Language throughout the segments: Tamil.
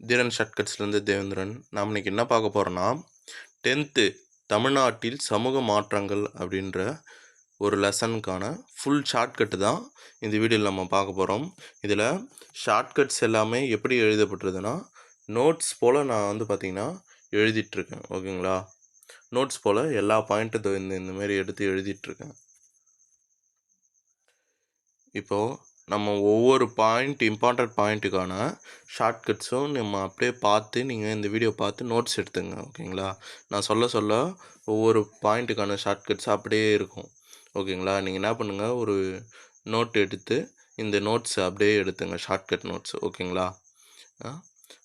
தீரன் ஷார்ட்கட்ஸ்லேருந்து தேவேந்திரன். நாம் இன்னைக்கு என்ன பார்க்க போகிறோன்னா டென்த்து தமிழ்நாட்டில் சமூக மாற்றங்கள் அப்படின்ற ஒரு லெசனுக்கான ஃபுல் ஷார்ட்கட்டு தான் இந்த வீடியோவில் நம்ம பார்க்க போகிறோம் இதில் ஷார்ட்கட்ஸ் எல்லாமே எப்படி எழுதப்பட்டிருதுன்னா நோட்ஸ் போல் நான் வந்து பார்த்திங்கன்னா எழுதிட்டுருக்கேன். ஓகேங்களா? நோட்ஸ் போல் எல்லா பாயிண்ட்டும் இந்த இந்த மாதிரி எடுத்து எழுதிட்டுருக்கேன். இப்போது நம்ம ஒவ்வொரு பாயிண்ட் இம்பார்ட்டண்ட் பாயிண்ட்டுக்கான ஷார்ட்கட்ஸும் நம்ம அப்படியே பார்த்து நீங்கள் இந்த வீடியோ பார்த்து நோட்ஸ் எடுத்துங்க ஓகேங்களா நான் சொல்ல சொல்ல ஒவ்வொரு பாயிண்ட்டுக்கான ஷார்ட்கட்ஸ் அப்படியே இருக்கும் ஓகேங்களா நீங்கள் என்ன பண்ணுங்கள் ஒரு நோட் எடுத்து இந்த நோட்ஸ் அப்படியே எடுத்துங்க ஷார்ட்கட் நோட்ஸ் ஓகேங்களா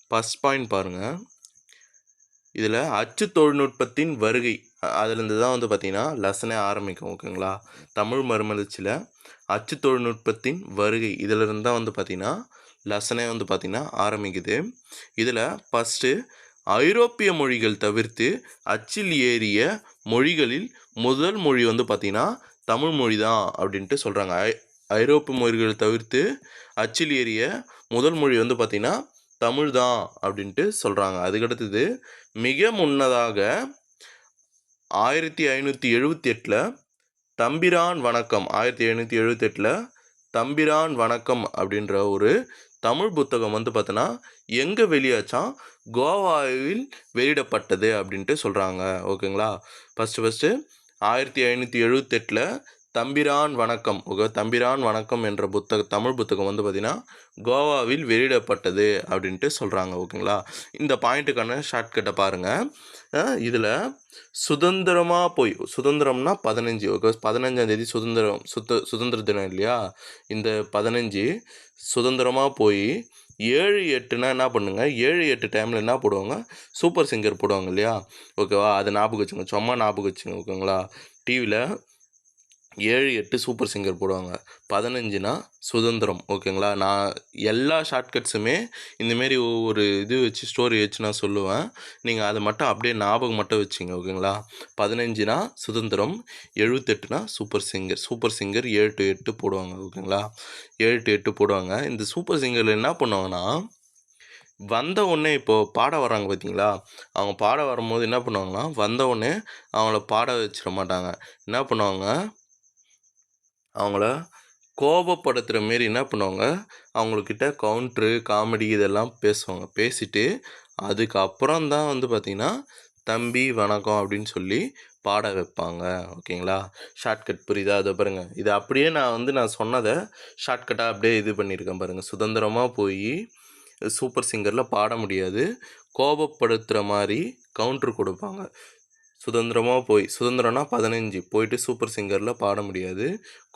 ஃபஸ்ட் பாயிண்ட் பாருங்கள் இதில் அச்சு தொழில்நுட்பத்தின் வருகை அதுலேருந்து தான் வந்து பார்த்திங்கன்னா லெசனே ஆரம்பிக்கும் ஓகேங்களா? தமிழ் மறுமலர்ச்சியில் அச்சு தொழில்நுட்பத்தின் வருகை இதிலிருந்து தான் வந்து பார்த்திங்கன்னா லெசனே வந்து பார்த்திங்கன்னா ஆரம்பிக்குது. இதில் ஃபஸ்ட்டு ஐரோப்பிய மொழிகள் தவிர்த்து அச்சில் ஏறிய மொழிகளில் முதல் மொழி வந்து பார்த்திங்கன்னா தமிழ் மொழி தான் அப்படின்ட்டு சொல்கிறாங்க ஐ ஐரோப்பிய மொழிகள் தவிர்த்து அச்சில் ஏறிய முதல் மொழி வந்து பார்த்திங்கன்னா தமிழ் தான் அப்படின்ட்டு சொல்கிறாங்க அதுக்கடுத்தது மிக முன்னதாக ஆயிரத்தி ஐநூற்றி எழுபத்தி எட்டில் தம்பிரான் வணக்கம். ஆயிரத்தி எழுநூற்றி எழுபத்தெட்டில் தம்பிரான் வணக்கம் அப்படின்ற ஒரு தமிழ் புத்தகம் வந்து பார்த்தோன்னா எங்கே வெளியாச்சான்? கோவாவில் வெளியிடப்பட்டது அப்படின்ட்டு சொல்கிறாங்க ஓகேங்களா? ஃபஸ்ட்டு ஃபஸ்ட்டு ஆயிரத்தி ஐநூற்றி எழுபத்தெட்டில் தம்பிரான் வணக்கம். ஓகே தம்பிரான் வணக்கம் என்ற புத்தக தமிழ் புத்தகம் வந்து பார்த்திங்கன்னா கோவாவில் வெளியிடப்பட்டது அப்படின்ட்டு சொல்கிறாங்க ஓகேங்களா? இந்த பாயிண்ட்டுக்கான ஷார்ட்கட்டை பாருங்கள் இதில் சுதந்திரமாக போய் சுதந்திரம்னா பதினஞ்சு ஓகே பதினஞ்சாம் தேதி சுதந்திரம் சுத்த சுதந்திர தினம் இல்லையா? இந்த பதினஞ்சு சுதந்திரமாக போய் ஏழு எட்டுனா என்ன பண்ணுங்க? ஏழு எட்டு டைமில் என்ன போடுவாங்க? சூப்பர் சிங்கர் போடுவாங்க இல்லையா? ஓகேவா? அதை ஞாபகம் வச்சுங்க சும்மா ஞாபகம் வச்சுங்க ஓகேங்களா? டிவியில் ஏழு எட்டு சூப்பர் சிங்கர் போடுவாங்க. பதினஞ்சுனா சுதந்திரம் ஓகேங்களா நான் எல்லா ஷார்ட்கட்ஸுமே இந்தமாரி ஒவ்வொரு இது வச்சு ஸ்டோரி வச்சு நான் சொல்லுவேன். நீங்கள் அதை மட்டும் அப்படியே ஞாபகம் மட்டும் வச்சுங்க ஓகேங்களா பதினஞ்சுனா சுதந்திரம் எழுபத்தெட்டுனா சூப்பர் சிங்கர் சூப்பர் சிங்கர் ஏழு டு எட்டு போடுவாங்க ஓகேங்களா ஏழு டு எட்டு போடுவாங்க. இந்த சூப்பர் சிங்கரில் என்ன பண்ணுவாங்கன்னா வந்த உடனே இப்போது பாட வராங்க பார்த்தீங்களா அவங்க பாட வரும்போது என்ன பண்ணுவாங்கன்னா வந்த உடனே அவங்கள பாட வச்சிட மாட்டாங்க. என்ன பண்ணுவாங்க? அவங்கள கோபப்படுத்துகிற மாரி என்ன பண்ணுவாங்க? அவங்கக்கிட்ட கவுண்ட்ரு காமெடி இதெல்லாம் பேசுவாங்க. பேசிட்டு அதுக்கப்புறம் தான் வந்து பார்த்திங்கன்னா தம்பி வணக்கம் அப்படின்னு சொல்லி பாட வைப்பாங்க. ஓகேங்களா? ஷார்ட்கட் புரியுதா? அதை பாருங்கள் இது அப்படியே நான் வந்து நான் சொன்னதை ஷார்ட்கட்டாக அப்படியே இது பண்ணியிருக்கேன் பாருங்கள் சுதந்திரமாக போய் சூப்பர் சிங்கரில் பாட முடியாது. கோபப்படுத்துகிற மாதிரி கவுண்ட்ரு கொடுப்பாங்க. சுதந்திரமாக போய் சுதந்திரம்னா பதினஞ்சு. போயிட்டு சூப்பர் சிங்கரில் பாட முடியாது.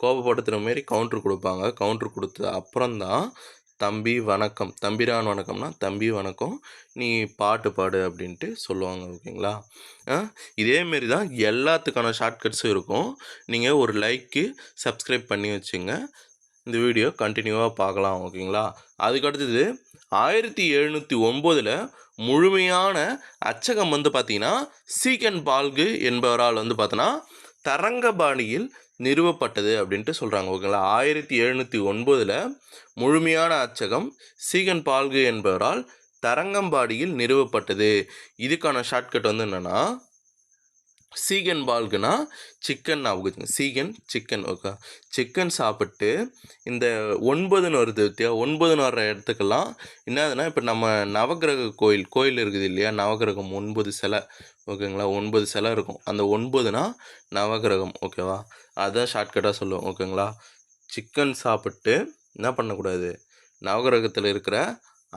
கோபப்படுத்துகிற மாரி கவுண்ட்ரு கொடுப்பாங்க. கவுண்ட்ரு கொடுத்த அப்புறம்தான் தம்பி வணக்கம். தம்பிரான் வணக்கம்னா தம்பி வணக்கம் நீ பாட்டு பாடு அப்படின்ட்டு சொல்லுவாங்க ஓகேங்களா? இதேமாரி தான் எல்லாத்துக்கான ஷார்ட்கட்ஸும் இருக்கும். நீங்கள் ஒரு லைக்கு சப்ஸ்கிரைப் பண்ணி வச்சுங்க. இந்த வீடியோ கண்டினியூவாக பார்க்கலாம் ஓகேங்களா? அதுக்கடுத்தது ஆயிரத்தி எழுநூற்றி ஒம்போதில் முழுமையான அச்சகம் வந்து பார்த்தீங்கன்னா சீகன் பால்கு என்பவரால் வந்து பார்த்தோன்னா தரங்கபாணியில் நிறுவப்பட்டது அப்படின்ட்டு சொல்கிறாங்க ஓகேங்களா? ஆயிரத்தி எழுநூற்றி ஒன்பதில் முழுமையான அச்சகம் சீகன் பால்கு என்பவரால் தரங்கம்பாடியில் நிறுவப்பட்டது. இதுக்கான ஷார்ட்கட் வந்து என்னென்னா சீகன் பால்குனா சிக்கன் ஞாபகம் சீகன் சிக்கன் ஓகே சிக்கன் சாப்பிட்டு இந்த ஒன்பதுன்னு வருது வித்தியா ஒன்பதுன்னு வர்ற இடத்துக்கெல்லாம் என்னதுன்னா இப்போ நம்ம நவக்கிரக கோயில் கோயில் இருக்குது இல்லையா? நவக்கிரகம் ஒன்பது சிலை ஓகேங்களா ஒன்பது சிலை இருக்கும். அந்த ஒன்பதுனா நவக்கிரகம் ஓகேவா அதான் ஷார்ட்கட்டாக சொல்லுவோம் ஓகேங்களா சிக்கன் சாப்பிட்டு என்ன பண்ணக்கூடாது? நவகிரகத்தில் இருக்கிற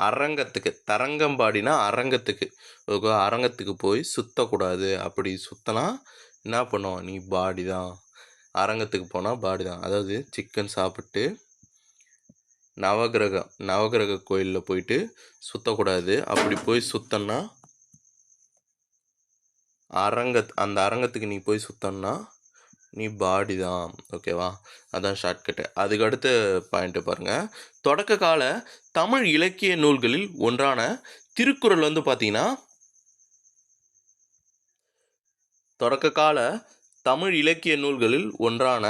அரங்கத்துக்கு தரங்கம்பாடினா அரங்கத்துக்கு. ஓகே அரங்கத்துக்கு போய் சுத்தக்கூடாது. அப்படி சுத்தனா என்ன பண்ணுவோம் நீ பாடி தான் அரங்கத்துக்கு போனால் பாடி தான் அதாவது சிக்கன் சாப்பிட்டு நவகிரகம் நவகிரக கோயிலில் போயிட்டு சுத்தக்கூடாது. அப்படி போய் சுத்தன்னா அரங்க அந்த அரங்கத்துக்கு நீ போய் சுத்தன்னா நீ பாடி தான் ஓகேவா அதான் ஷார்ட்கட்டு அதுக்கு அடுத்து பாயிண்ட்டு பாருங்கள் தொடக்க கால தமிழ் இலக்கிய நூல்களில் ஒன்றான திருக்குறள் வந்து பார்த்தீங்கன்னா தொடக்க கால தமிழ் இலக்கிய நூல்களில் ஒன்றான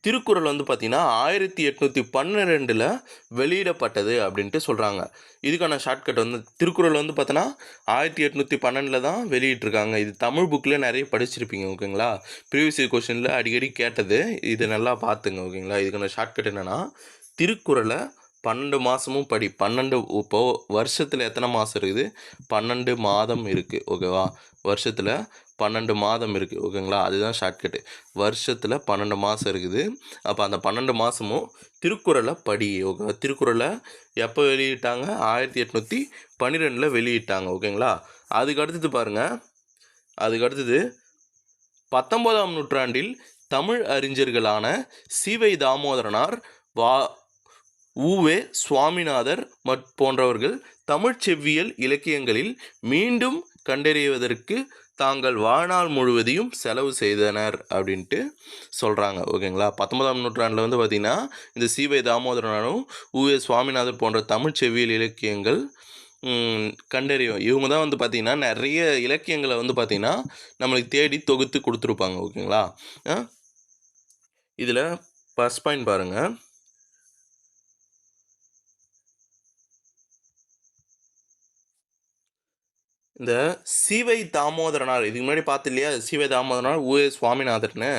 திருக்குறள் வந்து பார்த்திங்கன்னா ஆயிரத்தி எட்நூற்றி பன்னிரெண்டில் வெளியிடப்பட்டது அப்படின்ட்டு சொல்கிறாங்க இதுக்கான ஷார்ட்கட் வந்து திருக்குறள் வந்து பார்த்தோன்னா ஆயிரத்தி எட்நூற்றி பன்னெண்டில் தான் வெளியிட்டிருக்காங்க. இது தமிழ் புக்கில் நிறைய படிச்சிருப்பீங்க ஓகேங்களா ப்ரீவியஸ் கொஷினில் அடிக்கடி கேட்டது இது நல்லா பார்த்துங்க ஓகேங்களா இதுக்கான ஷார்ட்கட் என்னென்னா திருக்குறளை பன்னெண்டு மாதமும் படி. பன்னெண்டு இப்போ வருஷத்தில் எத்தனை மாதம் இருக்குது? பன்னெண்டு மாதம் இருக்குது ஓகேவா? வருஷத்தில் பன்னெண்டு மாதம் இருக்குது ஓகேங்களா? அதுதான் ஷார்ட்கட்டு வருஷத்தில் பன்னெண்டு மாதம் இருக்குது. அப்போ அந்த பன்னெண்டு மாதமும் திருக்குறளை படி ஓகே திருக்குறளை எப்போ வெளியிட்டாங்க? ஆயிரத்தி எட்நூற்றி பன்னிரெண்டில் வெளியிட்டாங்க ஓகேங்களா? அதுக்கு அடுத்தது பாருங்கள் அதுக்கு அடுத்தது பத்தொன்பதாம் நூற்றாண்டில் தமிழ் அறிஞர்களான சிவை தாமோதரனார் வா உவே சுவாமிநாதர் மற் போன்றவர்கள் தமிழ்ச் செவ்வியல் இலக்கியங்களில் மீண்டும் கண்டறிவதற்கு தாங்கள் வாழ்நாள் முழுவதையும் செலவு செய்தனர் அப்படின்ட்டு சொல்கிறாங்க ஓகேங்களா? பத்தொன்பதாம் நூற்றாண்டில் வந்து பார்த்திங்கன்னா இந்த சிவை தாமோதரனாரும் உவே சுவாமிநாதர் போன்ற தமிழ் செவ்வியல் இலக்கியங்கள் கண்டறியும் இவங்க தான் வந்து பார்த்திங்கன்னா நிறைய இலக்கியங்களை வந்து பார்த்திங்கன்னா நம்மளுக்கு தேடி தொகுத்து கொடுத்துருப்பாங்க. ஓகேங்களா? இதில் ஃபஸ்ட் பாயிண்ட் பாருங்கள் இந்த சிவை தாமோதரனார் இதுக்கு முன்னாடி பார்த்து இல்லையா சிவை தாமோதரனார் ஊ சுவாமிநாதர்னு.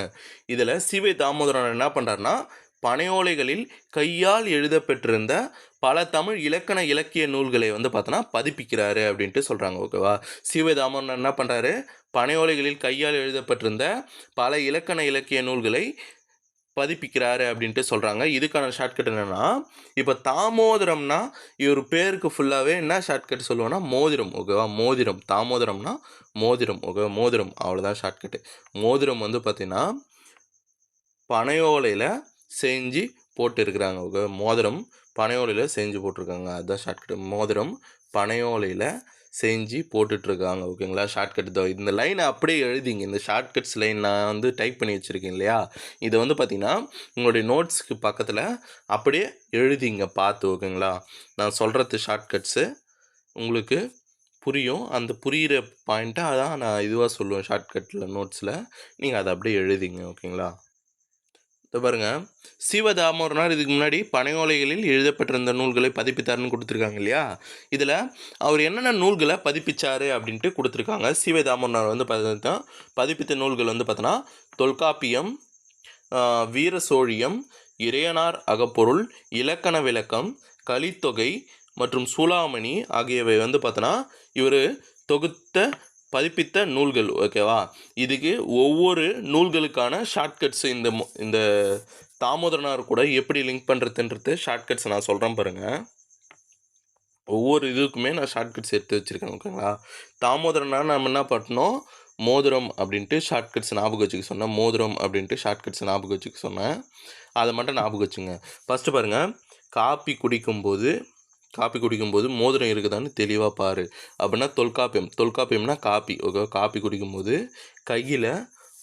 இதில் சிவை தாமோதரனார் என்ன பண்ணுறாருன்னா பனையோலைகளில் கையால் எழுதப்பெற்றிருந்த பல தமிழ் இலக்கண இலக்கிய நூல்களை வந்து பார்த்தோன்னா பதிப்பிக்கிறாரு அப்படின்ட்டு சொல்கிறாங்க ஓகேவா? சிவை தாமோதரனார் என்ன பண்ணுறாரு பனையோலைகளில் கையால் எழுதப்பட்டிருந்த பல இலக்கண இலக்கிய நூல்களை பதிப்பிக்கிறாரு அப்படின்ட்டு சொல்கிறாங்க இதுக்கான ஷார்ட்கட் என்னென்னா இப்போ தாமோதரம்னா இவர் பேருக்கு ஃபுல்லாகவே என்ன ஷார்ட்கட் சொல்லுவோன்னா மோதிரம் ஓகேவா மோதிரம். தாமோதரம்னா மோதிரம் ஓகேவா மோதிரம். அவ்வளோதான் ஷார்ட்கட்டு மோதிரம் வந்து பார்த்திங்கன்னா பனையோலையில் செஞ்சு போட்டு இருக்கிறாங்க ஓகே மோதிரம் பனையோலையில் செஞ்சு போட்டிருக்காங்க. அதுதான் ஷார்ட்கட் மோதிரம் பனையோலையில் செஞ்சு போட்டுட்ருக்காங்க ஓகேங்களா? ஷார்ட்கட் தான் இந்த லைனை அப்படியே எழுதிங்க. இந்த ஷார்ட்கட்ஸ் லைன் நான் வந்து டைப் பண்ணி வச்சுருக்கேன் இல்லையா? இதை வந்து பார்த்திங்கன்னா உங்களுடைய நோட்ஸ்க்கு பக்கத்தில் அப்படியே எழுதிங்க பார்த்து ஓகேங்களா? நான் சொல்கிறது ஷார்ட்கட்ஸு உங்களுக்கு புரியும். அந்த புரிகிற பாயிண்ட்டை அதான் நான் இதுவாக சொல்லுவேன் ஷார்ட்கட்டில் நோட்ஸில் நீங்கள் அதை அப்படியே எழுதிங்க ஓகேங்களா? இதை பாருங்க. சிவதாமோரனார் இதுக்கு முன்னாடி பனையோலைகளில் எழுதப்பட்டிருந்த நூல்களை பதிப்பித்தாருன்னு கொடுத்துருக்காங்க இல்லையா? இதில் அவர் என்னென்ன நூல்களை பதிப்பிச்சாரு அப்படின்ட்டு கொடுத்துருக்காங்க. சிவதாமோரனார் வந்து பார்த்தா பதிப்பித்த நூல்கள் வந்து பார்த்தோன்னா தொல்காப்பியம் வீர சோழியம் இறையனார் அகப்பொருள் இலக்கண விளக்கம் கலித்தொகை மற்றும் சூளாமணி ஆகியவை வந்து பார்த்தோன்னா இவர் தொகுத்த பதிப்பித்த நூல்கள் ஓகேவா? இதுக்கு ஒவ்வொரு நூல்களுக்கான ஷார்ட்கட்ஸ் இந்த இந்த தாமோதரனார் கூட எப்படி லிங்க் பண்ணுறதுன்றது ஷார்ட்கட்ஸ் நான் சொல்கிறேன் பாருங்கள் ஒவ்வொரு இதுக்குமே நான் ஷார்ட்கட்ஸ் எடுத்து வச்சுருக்கேன் ஓகேங்களா? தாமோதரனார் நம்ம என்ன பண்ணோம் மோதிரம் அப்படின்ட்டு ஷார்ட்கட்ஸ் ஞாபகம் வச்சுக்க சொன்னேன். மோதிரம் அப்படின்ட்டு ஷார்ட்கட்ஸ் ஞாபகம் வச்சுக்க சொன்னேன். அதை மட்டும் ஞாபகம் வச்சுங்க. ஃபஸ்ட்டு பாருங்கள் காப்பி குடிக்கும்போது காப்பி குடிக்கும்போது மோதிரம் இருக்குதான்னு தெளிவாக பாரு. அப்படின்னா தொல்காப்பியம். தொல்காப்பியம்னா காப்பி. ஓகே காப்பி குடிக்கும்போது கையில்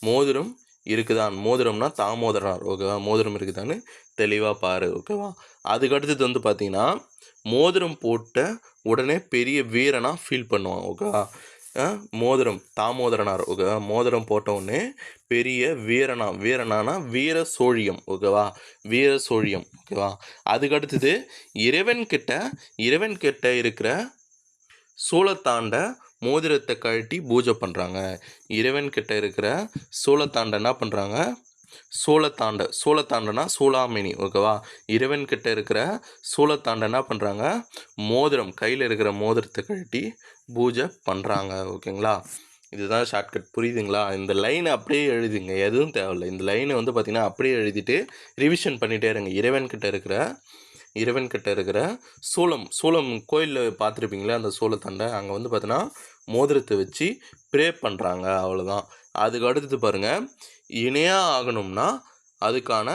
மோதிரம் இருக்குதான். மோதிரம்னா தாமோதரனார். ஓகேவா? மோதிரம் இருக்குதான்னு தெளிவாக பாரு. ஓகேவா? அதுக்கு அடுத்தது வந்து பார்த்தீங்கன்னா மோதிரம் போட்ட உடனே பெரிய வீரனாக ஃபீல் பண்ணுவான். ஓகேவா? மோதிரம் தாமோதரனார் ஓகேவா? மோதிரம் போட்டவுடனே பெரிய வீரனா வீரனானா வீர சோழியம் ஓகேவா? வீர சோழியம் ஓகேவா? அதுக்கடுத்தது இறைவன்கிட்ட இறைவன் கிட்ட இறைவன் கிட்ட இருக்கிற சூளத்தாண்ட மோதிரத்தை கழட்டி பூஜை பண்ணுறாங்க இறைவன் கிட்ட இருக்கிற சூளத்தாண்ட என்ன பண்ணுறாங்க சூளத்தாண்ட சூளத்தாண்டனா சூளாமணி ஓகேவா? இறைவன் கிட்ட இருக்கிற சூளத்தாண்ட என்ன பண்ணுறாங்க மோதிரம் கையில் இருக்கிற மோதிரத்தை கழட்டி பூஜை பண்ணுறாங்க ஓகேங்களா? இதுதான் ஷார்ட்கட் புரியுதுங்களா? இந்த லைனை அப்படியே எழுதுங்க. எதுவும் தேவையில்லை. இந்த லைனை வந்து பார்த்திங்கன்னா அப்படியே எழுதிட்டு ரிவிஷன் பண்ணிகிட்டே இருங்க. இறைவன்கிட்ட இருக்கிற இறைவன்கிட்ட இருக்கிற சூளம். சூளம் கோயிலில் பார்த்துருப்பீங்களா அந்த சூளத்தண்டை. அங்கே வந்து பார்த்தீங்கன்னா மோதிரத்தை வச்சு ப்ரே பண்ணுறாங்க அவ்வளோதான் அதுக்கு அடுத்தது பாருங்கள் இணையாக ஆகணும்னா அதுக்கான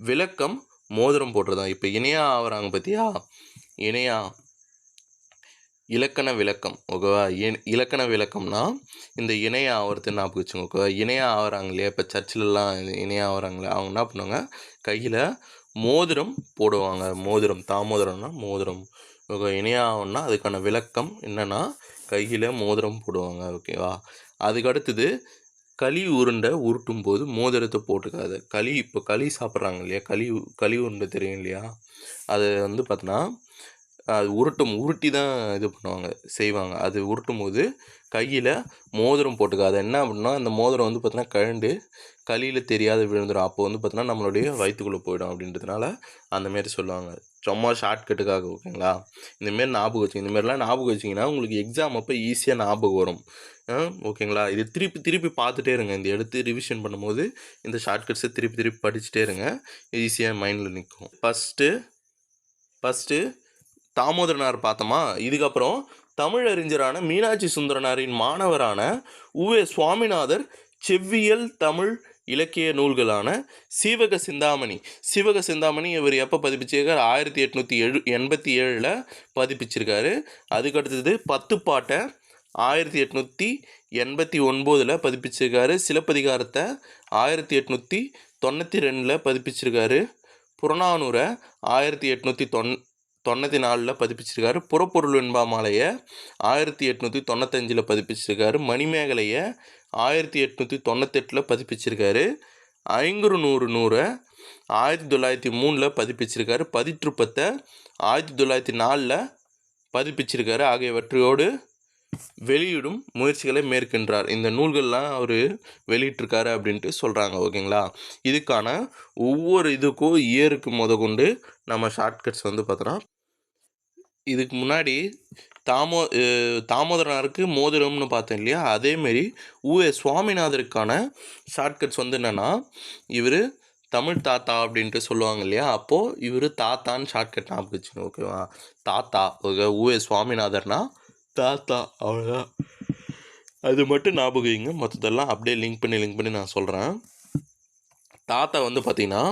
விளக்கம் மோதிரம் போட்டுருதான் இப்போ இணையாக ஆகுறாங்க பார்த்தியா இணையாக இலக்கண விளக்கம் ஓகேவா? இ- இலக்கண விளக்கம்னா இந்த இணைய ஆவறது ஞாபகம் வச்சுங்க ஓகேவா? இணைய ஆகுறாங்க இல்லையா? இப்போ சர்ச்சிலலாம் இணைய ஆகிறாங்களே அவங்க என்ன பண்ணுவாங்க? கையில் மோதிரம் போடுவாங்க. மோதிரம் தாமோதிரம்னா மோதிரம் ஓகே இணைய ஆகும்னா அதுக்கான விளக்கம் என்னன்னா கையில் மோதிரம் போடுவாங்க ஓகேவா? அதுக்கு அடுத்தது களி உருண்டை உருட்டும் போது மோதிரத்தை போட்டுக்காது களி இப்போ களி சாப்பிட்றாங்க இல்லையா? களி களி உருண்டை தெரியும் இல்லையா? அது வந்து பார்த்தோன்னா அது உருட்டும் உருட்டி தான் இது பண்ணுவாங்க செய்வாங்க. அது உருட்டும் போது கையில் மோதிரம் போட்டுக்காத என்ன அப்படின்னா அந்த மோதிரம் வந்து பார்த்தீங்கன்னா கழண்டு களியில் தெரியாத விழுந்துடும் அப்போ வந்து பார்த்தீங்கன்னா நம்மளுடைய வயிற்றுக்குள்ளே போயிடும் அப்படின்றதுனால அந்தமாரி சொல்லுவாங்க. சும்மா ஷார்ட்கட்டுக்காக ஓகேங்களா இந்தமாரி ஞாபகம் வச்சுங்க இந்தமாரிலாம் ஞாபகம் வச்சிங்கன்னா உங்களுக்கு எக்ஸாம் அப்போ ஈஸியாக ஞாபகம் வரும். ஓகேங்களா இது திருப்பி திருப்பி பார்த்துட்டே இருங்க. இந்த எடுத்து ரிவிஷன் பண்ணும்போது இந்த ஷார்ட்கட்ஸை திருப்பி திருப்பி படிச்சுட்டே இருங்க. ஈஸியாக மைண்டில் நிற்கும் ஃபஸ்ட்டு ஃபஸ்ட்டு தாமோதரனார் பார்த்தோமா? இதுக்கப்புறம் தமிழறிஞரான மீனாட்சி சுந்தரனாரின் மாணவரான உவே சுவாமிநாதர் செவ்வியல் தமிழ் இலக்கிய நூல்களான சீவக சிந்தாமணி. சீவக சிந்தாமணி இவர் எப்போ பதிப்பிச்சிருக்கார்? ஆயிரத்தி எட்நூற்றி எழு எண்பத்தி ஏழில் பதிப்பிச்சிருக்காரு. அதுக்கடுத்தது பத்து பாட்டை ஆயிரத்தி எட்நூற்றி எண்பத்தி ஒன்பதில் பதிப்பிச்சிருக்காரு. சிலப்பதிகாரத்தை ஆயிரத்தி எட்நூற்றி தொண்ணூற்றி ரெண்டில் பதிப்பிச்சிருக்காரு. புறநானூரை ஆயிரத்தி எட்நூற்றி தொன் தொண்ணூற்றி நாலில் பதிப்பிச்சிருக்காரு. புறப்பொருள் வெண்பா மாலையை ஆயிரத்தி எட்நூற்றி தொண்ணூத்தஞ்சில் பதிப்பிச்சிருக்காரு. மணிமேகலையை ஆயிரத்தி எட்நூற்றி தொண்ணூத்தெட்டில் பதிப்பிச்சிருக்காரு. ஐங்குறு நூறு நூறை ஆயிரத்தி தொள்ளாயிரத்தி மூணில் பதிப்பிச்சிருக்காரு. பதிற்றுப்பத்தை ஆயிரத்தி தொள்ளாயிரத்தி நாலில் பதிப்பிச்சிருக்காரு. ஆகியவற்றோடு வெளியிடும் முயற்சிகளை மேற்கின்றார் இந்த நூல்கள்லாம் அவர் வெளியிட்டிருக்காரு அப்படின்ட்டு சொல்கிறாங்க ஓகேங்களா? இதுக்கான ஒவ்வொரு இதுக்கும் இயருக்கு முத கொண்டு நம்ம ஷார்ட்கட்ஸ் வந்து பார்த்தோன்னா இதுக்கு முன்னாடி தாமோ தாமோதரனாருக்கு மோதிரம்னு பார்த்தேன் இல்லையா? அதேமாரி ஊஏ சுவாமிநாதருக்கான ஷார்ட்கட்ஸ் வந்து என்னென்னா இவர் தமிழ் தாத்தா அப்படின்ட்டு சொல்லுவாங்க இல்லையா? அப்போது இவர் தாத்தான்னு ஷார்ட்கட் ஞாபகம் ஓகேவா? தாத்தா ஓகே ஊஏ சுவாமிநாதர்னா தாத்தா அவ்வளோதான் அது மட்டும் ஞாபகம் வைங்க மற்றதெல்லாம் அப்படியே லிங்க் பண்ணி லிங்க் பண்ணி நான் சொல்கிறேன் தாத்தா வந்து பார்த்தீங்கன்னா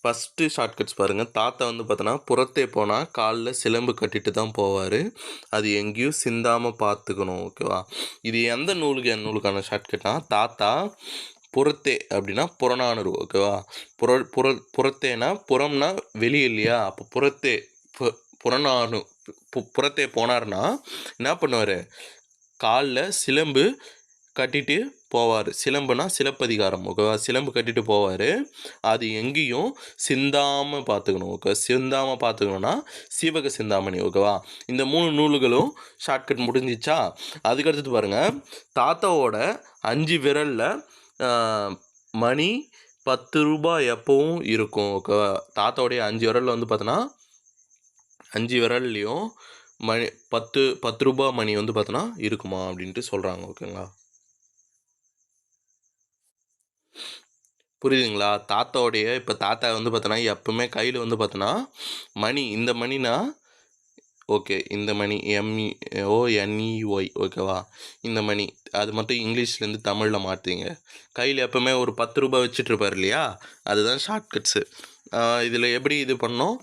ஃபஸ்ட்டு ஷார்ட்கட்ஸ் பாருங்கள் தாத்தா வந்து பார்த்தோன்னா புறத்தே போனால் காலில் சிலம்பு கட்டிட்டு தான் போவார். அது எங்கேயும் சிந்தாமல் பார்த்துக்கணும் ஓகேவா இது எந்த நூலுக்கு எந்த நூலுக்கான ஷார்ட்கட்னா தாத்தா புறத்தே அப்படின்னா புறநானூறு ஓகேவா புற புற புறத்தேனா புறம்னா வெளியே இல்லையா? அப்போ புறத்தே புறநானு புறத்தே போனார்னா என்ன பண்ணுவார்? காலில் சிலம்பு கட்டிட்டு போவார். சிலம்புனா சிலப்பதிகாரம். ஓகேவா? சிலம்பு கட்டிட்டு போவார். அது எங்கேயும் சிந்தாமல் பார்த்துக்கணும் ஓகே? சிந்தாமல் பார்த்துக்கணுன்னா சீவக சிந்தாமணி. ஓகேவா? இந்த மூணு நூல்களும் ஷார்ட்கட் முடிஞ்சிச்சா? அதுக்கடுத்து பாருங்கள் தாத்தாவோட அஞ்சு விரலில் மணி பத்து ரூபாய் எப்பவும் இருக்கும். ஓகேவா? தாத்தாவுடைய அஞ்சு விரலில் வந்து பார்த்தோன்னா அஞ்சு விரல்லையும் மணி பத்து பத்து ரூபா மணி வந்து பார்த்தோன்னா இருக்குமா அப்படின்ட்டு சொல்கிறாங்க ஓகேங்களா? புரியுதுங்களா? தாத்தாவுடைய இப்போ தாத்தா வந்து பார்த்தோன்னா எப்பவுமே கையில் வந்து பார்த்தோன்னா மணி இந்த மணினா ஓகே இந்த மணி எம்இ ஓ என்இஒய் ஓகேவா? இந்த மணி அது மட்டும் இங்கிலீஷ்லேருந்து தமிழில் மாற்றுங்க கையில் எப்பவுமே ஒரு பத்து ரூபாய் வச்சுட்டு இருப்பார் இல்லையா? அதுதான் ஷார்ட்கட்ஸு இதில் எப்படி இது பண்ணோம்?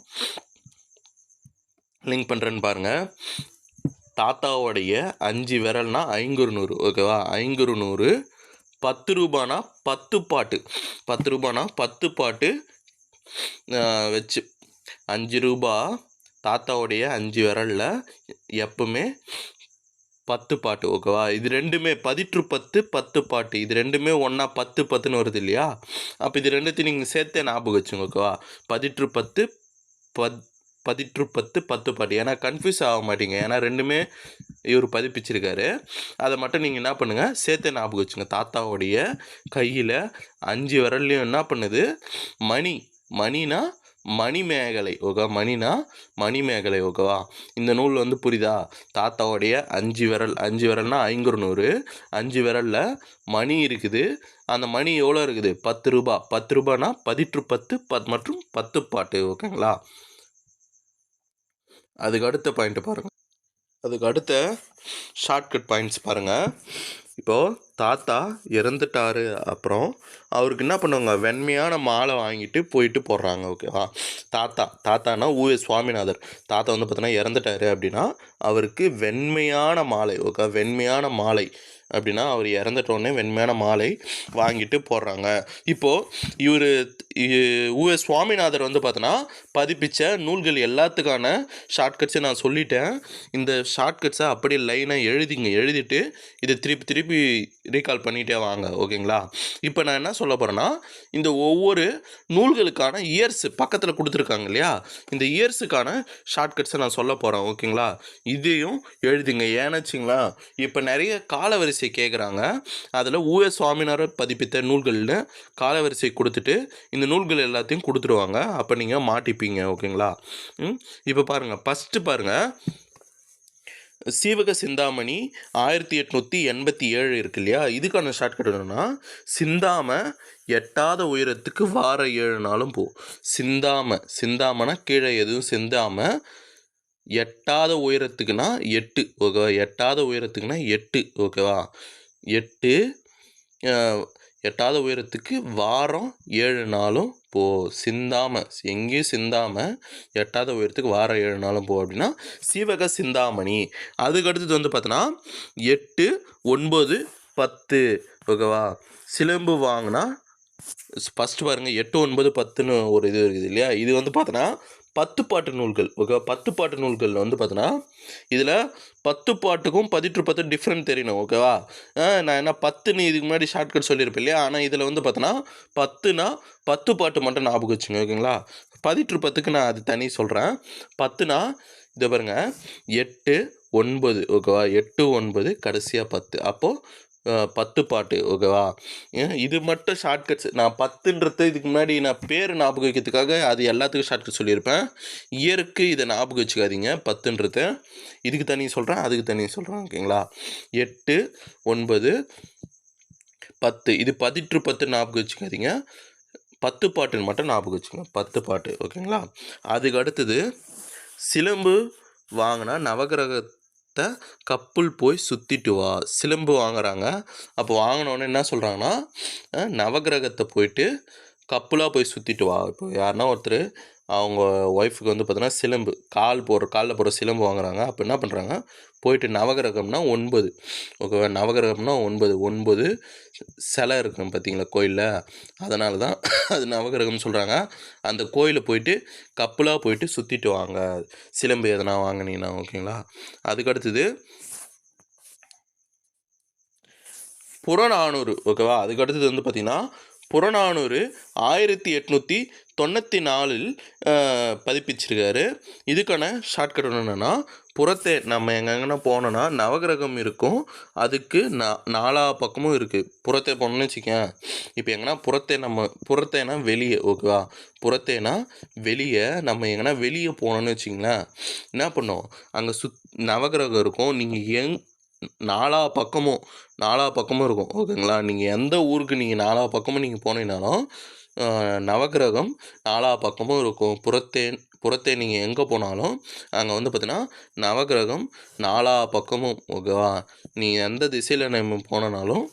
லிங்க் பண்ணுறேன்னு பாருங்கள் தாத்தாவோடைய அஞ்சு விரல்னா ஐங்குறு நூறு ஓகேவா ஐங்குறு நூறு பத்து ரூபானா பத்து பாட்டு. பத்து ரூபானா பத்து பாட்டு வச்சு. அஞ்சு ரூபா தாத்தாவுடைய அஞ்சு விரலில் எப்பவுமே பத்து பாட்டு ஓகேவா இது ரெண்டுமே பதிற்று பத்து பத்து பாட்டு. இது ரெண்டுமே ஒன்றா பத்து பத்துன்னு வருது இல்லையா? அப்போ இது ரெண்டுத்தையும் நீங்கள் சேர்த்தே ஞாபகம் வச்சுங்க ஓகேவா பதிற்று பத்து பத் பதிற்று பத்து பத்து பாட்டு. ஏன்னா கன்ஃபியூஸ் ஆக மாட்டீங்க. ஏன்னா ரெண்டுமே இவர் பதிப்பிச்சிருக்காரு. அதை மட்டும் நீங்கள் என்ன பண்ணுங்கள் சேர்த்தே ஞாபகம் வச்சுங்க. தாத்தாவுடைய கையில் அஞ்சு விரல்லையும் என்ன பண்ணுது? மணி. மணினா மணிமேகலை ஓகே மணினா மணிமேகலை ஓகேவா? இந்த நூல் வந்து புரியுதா? தாத்தாவுடைய அஞ்சு விரல். அஞ்சு விரல்னா ஐங்குறு நூறு அஞ்சு விரலில் மணி இருக்குது. அந்த மணி எவ்வளோ இருக்குது? பத்து ரூபா. பத்து ரூபானா பதிற்று பத்து பத் மற்றும் பத்து பாட்டு ஓகேங்களா? அதுக்கு அடுத்த பாயிண்ட் பாருங்கள் அதுக்கு அடுத்த ஷார்ட்கட் பாயிண்ட்ஸ் பாருங்கள் இப்போது தாத்தா இறந்துட்டாரு. அப்புறம் அவருக்கு என்ன பண்ணுவாங்க? வெண்மையான மாலை வாங்கிட்டு போயிட்டு போடுறாங்க ஓகேவா தாத்தா தாத்தானா ஊவே சுவாமிநாதர். தாத்தா வந்து பார்த்தோன்னா இறந்துட்டாரு அப்படின்னா அவருக்கு வெண்மையான மாலை ஓகே வெண்மையான மாலை. அப்படின்னா அவர் இறந்துட்டோடனே வெண்மையான மாலை வாங்கிட்டு போடுறாங்க. இப்போது இவர் உ. சுவாமிநாதர் வந்து பார்த்தோன்னா பதிப்பிச்ச நூல்கள் எல்லாத்துக்கான ஷார்ட்கட்ஸை நான் சொல்லிட்டேன். இந்த ஷார்ட்கட்ஸை அப்படியே லைனாக எழுதிங்க எழுதிட்டு இதை திருப்பி திருப்பி ரீகால் பண்ணிகிட்டே வாங்க ஓகேங்களா? இப்போ நான் என்ன சொல்ல போகிறேன்னா இந்த ஒவ்வொரு நூல்களுக்கான இயர்ஸ் பக்கத்தில் கொடுத்துருக்காங்க இல்லையா? இந்த இயர்ஸுக்கான ஷார்ட்கட்ஸை நான் சொல்ல போகிறேன் ஓகேங்களா? இதையும் எழுதுங்க ஏன்னாச்சுங்களா இப்போ நிறைய காலவரிசை கேட்குறாங்க அதில் ஊஎஸ் சுவாமிநாதர் பதிப்பித்த நூல்கள்னு காலவரிசை கொடுத்துட்டு இந்த நூல்கள் எல்லாத்தையும் கொடுத்துருவாங்க. அப்போ நீங்கள் மாட்டிப்பீங்க ஓகேங்களா? இப்போ பாருங்கள் ஃபஸ்ட்டு பாருங்கள் சீவக சிந்தாமணி ஆயிரத்தி எட்நூற்றி எண்பத்தி ஏழு இருக்கு இல்லையா? இதுக்கான ஷார்ட்கட் என்னென்னா சிந்தாம எட்டாத உயரத்துக்கு வார ஏழு நாளும் போ. சிந்தாம சிந்தாமனா கீழே எதுவும் சிந்தாம எட்டாத உயரத்துக்குனா எட்டு ஓகேவா எட்டாத உயரத்துக்குனா எட்டு ஓகேவா எட்டு எட்டாவது எட்டாத உயரத்துக்கு வாரம் ஏழு நாளும் போ. சிந்தாம எங்கேயும் சிந்தாம எட்டாத உயரத்துக்கு வாரம் ஏழு நாளும் போ அப்படின்னா சீவக சிந்தாமணி. அதுக்கு அடுத்தது வந்து பார்த்தோன்னா எட்டு ஒன்பது பத்து ஓகேவா சிலம்பு வாங்கினா ஃபஸ்ட்டு பாருங்கள் எட்டு ஒன்பது பத்துன்னு ஒரு இது இருக்குது இல்லையா? இது வந்து பார்த்தோன்னா பத்து பாட்டு நூல்கள். ஓகே பத்து பாட்டு நூல்கள் வந்து பார்த்தோன்னா இதில் பத்து பாட்டுக்கும் பதிற்று பத்து டிஃப்ரெண்ட் தெரியணும் ஓகேவா? ஆ, நான் என்ன பத்துன்னு இதுக்கு முன்னாடி ஷார்ட்கட் சொல்லியிருப்பேன் இல்லையா? ஆனால் இதில் வந்து பார்த்தோன்னா பத்துனா பத்து பாட்டு மட்டும் ஞாபகம் வச்சுங்க ஓகேங்களா? பதிற்று பத்துக்கு நான் அது தனி சொல்கிறேன் பத்துனா இதை பாருங்க. எட்டு ஒன்பது ஓகேவா? எட்டு ஒன்பது கடைசியாக பத்து. அப்போது பத்து பாட்டு ஓகேவா? இது மட்டும் ஷார்ட்கட்ஸ் நான் பத்துன்றது இதுக்கு முன்னாடி நான் பேர் ஞாபகம் வைக்கிறதுக்காக அது எல்லாத்துக்கும் ஷார்ட்கட் சொல்லியிருப்பேன். இயருக்கு இதை ஞாபகம் வச்சுக்காதீங்க பத்துன்றது. இதுக்கு தனி சொல்கிறேன் அதுக்கு தனி சொல்கிறேன் ஓகேங்களா? எட்டு ஒன்பது பத்து. இது பதிற்று பத்து ஞாபகம் வச்சுக்காதீங்க. பத்து பாட்டுன்னு மட்டும் ஞாபகம் வச்சுக்கோங்க பத்து பாட்டு ஓகேங்களா? அதுக்கு அடுத்தது சிலம்பு வாங்கினா நவகிரகத்தை கப்புள் போய் சுற்றிட்டு வா. சிலம்பு வாங்குறாங்க. அப்போ வாங்கினோடனே என்ன சொல்கிறாங்கன்னா நவகிரகத்தை போயிட்டு கப்புலாக போய் சுற்றிட்டு வா. இப்போ யாருன்னா ஒருத்தர் அவங்க ஒய்ஃபுக்கு வந்து பார்த்தோன்னா சிலம்பு. கால் போடுற காலில் போடுற சிலம்பு வாங்குறாங்க. அப்போ என்ன பண்ணுறாங்க போயிட்டு நவகிரகம்னா ஒன்பது. ஓகேவா? நவகிரகம்னா ஒன்பது. ஒன்பது சிலை இருக்கும் பார்த்தீங்களா கோயிலில்? அதனால தான் அது நவகிரகம்னு சொல்கிறாங்க அந்த கோயிலை போயிட்டு கப்புலாக போயிட்டு சுற்றிட்டு வாங்க. சிலம்பு எதனா வாங்கினீங்கன்னா ஓகேங்களா? அதுக்கடுத்தது புறநானூறு. ஓகேவா? அதுக்கு அடுத்தது வந்து பார்த்திங்கன்னா புறநானூறு ஆயிரத்தி எட்நூற்றி தொண்ணூற்றி நாலில் பதிப்பிச்சிருக்காரு. இதுக்கான ஷார்ட்கட் என்னென்னா புறத்தே நம்ம எங்கெங்கன்னா போனோன்னா நவகிரகம் இருக்கும். அதுக்கு நா நாலா பக்கமும் இருக்குது புறத்தே போனோம்னு வச்சுக்கேன் இப்போ எங்கன்னா புறத்தே நம்ம புறத்தேனா வெளியே ஓகேவா புறத்தேனா வெளியே நம்ம எங்கன்னா வெளியே போனோம்னு வச்சிங்களேன் என்ன பண்ணோம்? அங்கே சுத் நவகிரகம் இருக்கும். நீங்கள் எங் நாலா பக்கமும் நாலா பக்கமும் இருக்கும். ஓகேங்களா? நீங்கள் எந்த ஊருக்கு நீங்கள் நாலா பக்கமும் நீங்கள் போனீங்கனாலும் நவகிரகம் நவக்கிரகம் நாலா பக்கமும் இருக்கும். புறத்தேன் புறத்தே நீங்கள் எங்கே போனாலும் அங்கே வந்து பார்த்தீங்கன்னா நவக்கிரகம் நாலா பக்கமும் ஓகேவா? நீ எந்த திசையில் நம்ம போனனாலும்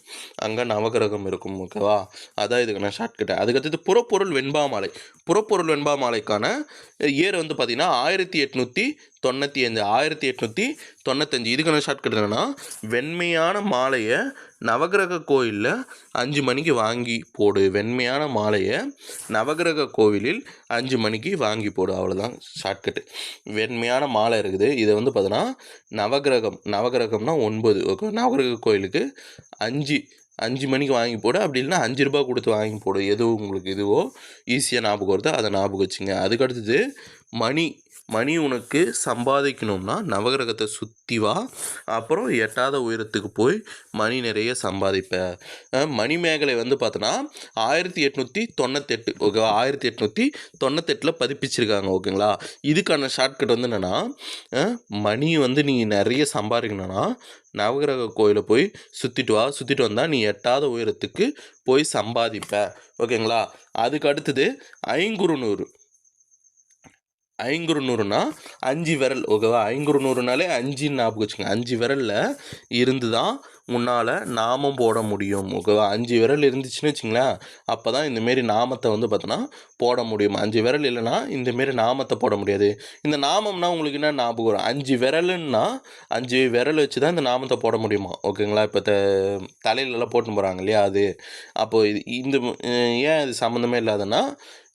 அங்கே நவக்கிரகம் இருக்கும் ஓகேவா? அதான் இதுக்கான ஷார்ட்கட் அதுக்கடுத்தது புறப்பொருள் வெண்பா மாலை புறப்பொருள் வெண்பா மாலைக்கான இயர் வந்து பார்த்தீங்கன்னா ஆயிரத்தி எட்நூற்றி தொண்ணூற்றி அஞ்சு ஆயிரத்தி எட்நூற்றி தொண்ணூத்தஞ்சு. இதுக்கான ஷார்ட்கட் என்னென்னா வெண்மையான மாலையை நவகிரக கோயிலில் அஞ்சு மணிக்கு வாங்கி போடு. வெண்மையான மாலையை நவகிரக கோவிலில் அஞ்சு மணிக்கு வாங்கி போடு அவ்வளோதான் ஷார்ட்கட்டு வெண்மையான மாலை இருக்குது. இதை வந்து பார்த்தோன்னா நவகிரகம் நவகிரகம்னா ஒன்பது. ஓகே நவகிரக கோயிலுக்கு அஞ்சு அஞ்சு மணிக்கு வாங்கி போடு. அப்படி இல்லைன்னா அஞ்சு ரூபா கொடுத்து வாங்கி போடு. எது உங்களுக்கு இதுவோ ஈஸியாக ஞாபகம் வருதோ அதை ஞாபகம் வச்சுங்க. அதுக்கு அடுத்தது மணி மணி உனக்கு சம்பாதிக்கணும்னா நவகிரகத்தை சுற்றி வா. அப்புறம் எட்டாத உயரத்துக்கு போய் மணி நிறைய சம்பாதிப்ப. மணிமேகலை வந்து பார்த்தோன்னா ஆயிரத்தி எட்நூற்றி தொண்ணூத்தெட்டு ஓகேவா? ஆயிரத்தி எட்நூற்றி தொண்ணூத்தெட்டில் பதிப்பிச்சிருக்காங்க ஓகேங்களா? இதுக்கான ஷார்ட்கட் வந்து என்னென்னா மணி வந்து நீ நிறைய சம்பாதிக்கணும்னா நவகிரக கோயிலை போய் சுற்றிட்டு வா. சுற்றிட்டு வந்தால் நீ எட்டாத உயரத்துக்கு போய் சம்பாதிப்ப. ஓகேங்களா? அதுக்கு அடுத்தது ஐங்குறுநூறு. ஐங்குறு நூறுனா அஞ்சு விரல் ஓகேவா? ஐங்குறு நூறுனாலே அஞ்சுன்னு ஞாபகம் வச்சுங்க அஞ்சு விரலில் இருந்து தான் முன்னால் நாமம் போட முடியும் ஓகேவா? அஞ்சு விரல் இருந்துச்சுன்னு வச்சுங்களேன் அப்போ தான் இந்தமாரி நாமத்தை வந்து பார்த்தோன்னா போட முடியும். அஞ்சு விரல் இல்லைன்னா இந்தமாரி நாமத்தை போட முடியாது. இந்த நாமம்னா உங்களுக்கு என்ன ஞாபகம் வரும்? அஞ்சு விரலுன்னா அஞ்சு விரல் வச்சு தான் இந்த நாமத்தை போட முடியுமா? ஓகேங்களா? இப்போ த தலையிலலாம் போட்டுன்னு போகிறாங்க இல்லையா அது. அப்போது இந்த ஏன் இது சம்மந்தமே இல்லாதன்னா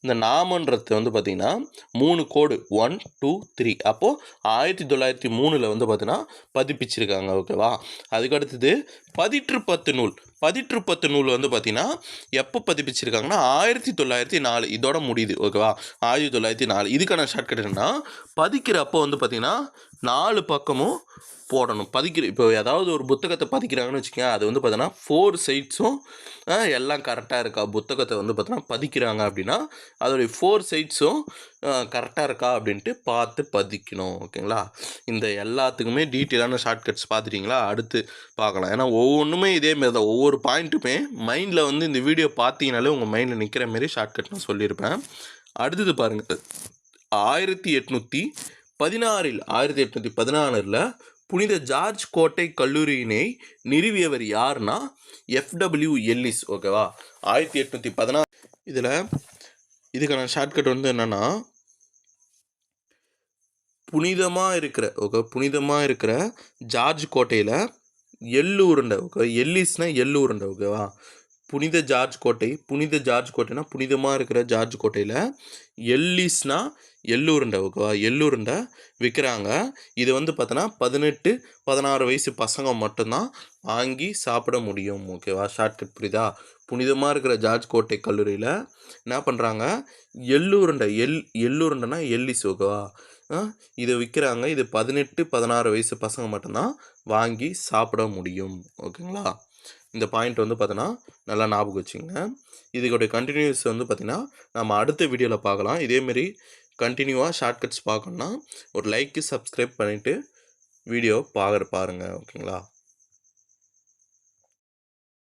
இந்த நாமன்றது வந்து பார்த்திங்கன்னா மூணு கோடு. ஒன் டூ த்ரீ அப்போது ஆயிரத்தி தொள்ளாயிரத்தி மூணில் வந்து பார்த்தீங்கன்னா பதிப்பிச்சிருக்காங்க. ஓகேவா அதுக்கு அடுத்தது பதிற்று பத்து நூல். பதிற்று பத்து நூல் வந்து பார்த்திங்கன்னா எப்போ பதிப்பிச்சிருக்காங்கன்னா ஆயிரத்தி தொள்ளாயிரத்தி நாலு. இதோட முடியுது. ஓகேவா ஆயிரத்தி தொள்ளாயிரத்தி நாலு. இதுக்கான ஷார்ட்கட் என்னன்னா பதிக்கிறப்போ வந்து பார்த்திங்கன்னா நாலு பக்கமும் போடணும். பதிக்கிற இப்போ ஏதாவது ஒரு புத்தகத்தை பதிக்கிறாங்கன்னு வச்சுக்கோங்க அது வந்து பார்த்தோன்னா ஃபோர் சைட்ஸும் எல்லாம் கரெக்டாக இருக்கா? புத்தகத்தை வந்து பார்த்தோன்னா பதிக்கிறாங்க அப்படின்னா அதோடைய ஃபோர் சைட்ஸும் கரெக்டாக இருக்கா? அப்படின்ட்டு பார்த்து பதிக்கணும். ஓகேங்களா? இந்த எல்லாத்துக்குமே டீட்டெயிலான ஷார்ட்கட்ஸ் பார்த்துட்டிங்களா? அடுத்து பார்க்கலாம். ஏன்னா ஒவ்வொன்றுமே இதே மாரி தான். ஒவ்வொரு பாயிண்ட்டுமே மைண்டில் வந்து இந்த வீடியோ பார்த்தீங்கனாலே உங்கள் மைண்டில் நிற்கிற மாரி ஷார்ட்கட் நான் சொல்லியிருப்பேன். அடுத்தது பாருங்கள் ஆயிரத்தி எட்நூற்றி பதினாறில் ஆயிரத்தி எட்நூற்றி பதினாறில் புனித ஜார்ஜ் கோட்டை கல்லூரியினை நிறுவியவர் யாருன்னா எஃப்டபிள்யூ எல்லிஸ் ஓகேவா ஆயிரத்தி எட்நூற்றி பதினாறு இதில் இதுக்கான ஷார்ட்கட் வந்து என்னென்னா புனிதமாக இருக்கிற ஓகே புனிதமாக இருக்கிற ஜார்ஜ் கோட்டையில் எள்ளு உருண்டை ஓகே எல்லிஸ்னா எள்ளு உருண்டை ஓகேவா புனித ஜார்ஜ் கோட்டை புனித ஜார்ஜ் கோட்டைனா புனிதமாக இருக்கிற ஜார்ஜ் கோட்டையில் எல்லிஸ்னா எள்ளூருண்டை ஓகேவா? எள்ளூருண்டை விற்கிறாங்க இது வந்து பார்த்தோன்னா பதினெட்டு பதினாறு வயசு பசங்க மட்டும்தான் வாங்கி சாப்பிட முடியும் ஓகேவா? ஷார்ட்கட் புரியுதா? புனிதமாக இருக்கிற ஜார்ஜ் கோட்டை கல்லூரியில் என்ன பண்ணுறாங்க எள்ளூருண்டை எள் எள்ளூருண்டைனா எல்லிஸ் ஓகேவா? இதை விற்கிறாங்க இது பதினெட்டு பதினாறு வயசு பசங்க மட்டும்தான் வாங்கி சாப்பிட முடியும் ஓகேங்களா? இந்த பாயிண்ட் வந்து பார்த்தோன்னா நல்லா ஞாபகம் வச்சுங்க இதுக்கோடைய கண்டினியூஸ் வந்து பார்த்திங்கன்னா நம்ம அடுத்த வீடியோவில் பார்க்கலாம். இதேமாரி கண்டினியூவாக ஷார்ட்கட்ஸ் பார்க்கணுன்னா ஒரு லைக்கு சப்ஸ்கிரைப் பண்ணிவிட்டு வீடியோ பார்க்குற பாருங்கள் ஓகேங்களா